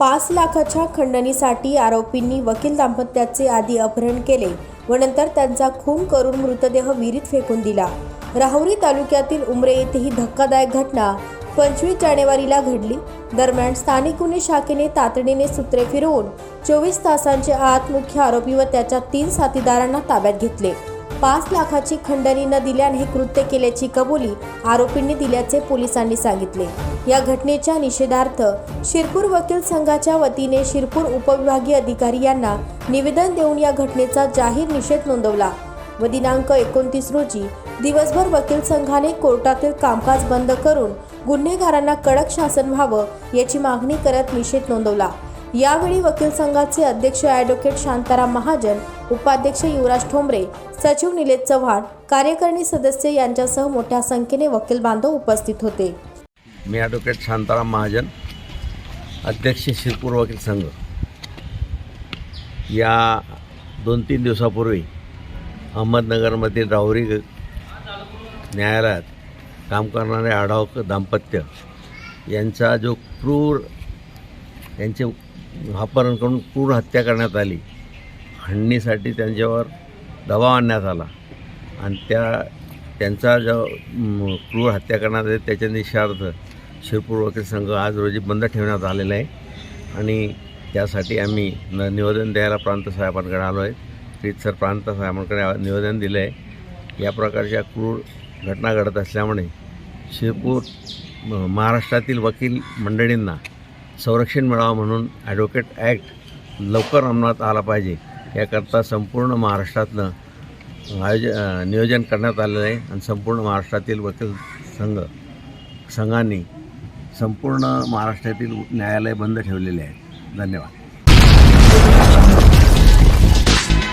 पाच लाखाच्या खंडणीसाठी आरोपींनी वकील दाम्पत्याचे आधी अपहरण केले व नंतर त्यांचा खून करून मृतदेह विहिरीत फेकून दिला. राहुरी तालुक्यातील उमरे येथे ही धक्कादायक घटना पंचवीस जानेवारीला घडली. दरम्यान स्थानिक गुन्हे शाखेने तातडीने सूत्रे फिरवून चोवीस तासांच्या आत मुख्य आरोपी व त्याच्या तीन साथीदारांना ताब्यात घेतले. पाच लाखाची खंडणी न दिल्याने हे कृत्य केल्याची कबुली आरोपींनी दिल्याचे पोलिसांनी सांगितले. या घटनेच्या निषेधार्थ शिरपूर वकील संघाच्या वतीने शिरपूर उपविभागीय अधिकारी यांना निवेदन देऊन या घटनेचा जाहीर निषेध नोंदवला. व दिनांक एकोणतीस रोजी दिवसभर वकील संघाने कोर्टातील कामकाज बंद करून गुन्हेगारांना कडक शासन व्हावं याची मागणी करत निषेध नोंदवला. यावेळी वकील संघाचे अध्यक्ष ॲडव्होकेट शांताराम महाजन उपाध्यक्ष युवराज ठोंबरे सचिव निलेश चव्हाण कार्यकारिणी सदस्य यांच्यासह मोठ्या संख्येने वकील बांधव उपस्थित होते. मी ॲडव्होकेट शांताराम महाजन अध्यक्ष शिरपूर वकील संघ. या दोन तीन दिवसापूर्वी अहमदनगरमधील राहुरी न्यायालयात काम करणारे आढावक दाम्पत्य यांचा जो क्रूर यांचे अपहरण करून क्रूर हत्या करण्यात आली. हंडणीसाठी त्यांच्यावर दबाव आणण्यात आला. आणि त्या त्यांचा जो क्रूर हत्या करण्यात आली त्याच्या निषार्थ शिरपूर वकील संघ आज रोजी बंद ठेवण्यात आलेला आहे. आणि त्यासाठी आम्ही न निवेदन द्यायला प्रांत साहेबांकडे आलो आहे. रीतसर प्रांत साहेबांकडे निवेदन दिलं आहे. या प्रकारच्या क्रूर घटना घडत असल्यामुळे शिरपूर महाराष्ट्रातील वकील मंडळींना संरक्षण मिळावं म्हणून ॲडव्होकेट ॲक्ट लवकर अंमलात आला पाहिजे. याकरता संपूर्ण महाराष्ट्रातनं आयोज नियोजन करण्यात आलेलं आहे आणि संपूर्ण महाराष्ट्रातील वकील संघ संघांनी संपूर्ण महाराष्ट्रातील न्यायालय बंद ठेवलेले आहे धन्यवाद.